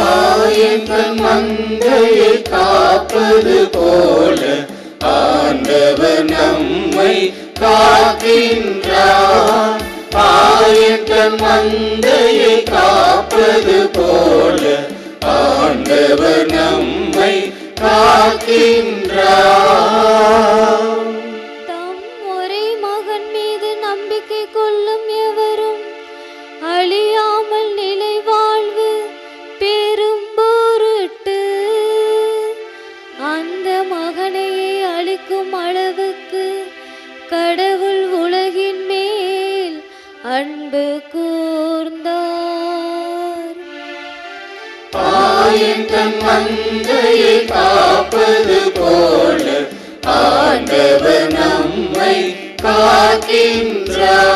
ஆயத்தன் மந்தையை காப்பது போல ஆண்டவர் நம்மை காக்கின்றார். ஆயத்தன் மந்தையை காப்பது போல ஆண்டவர் நம்மை காக்கின்றார். தம் ஒரே மகன் மீது நம்பிக்கை மகனையே அளிக்கும் அளவுக்கு கடவுள் உலகின் மேல் அன்பு கூர்ந்தார். ஆயத்தன் மந்தையை காப்பது போல ஆண்டவர் நம்மை காக்கின்றார்.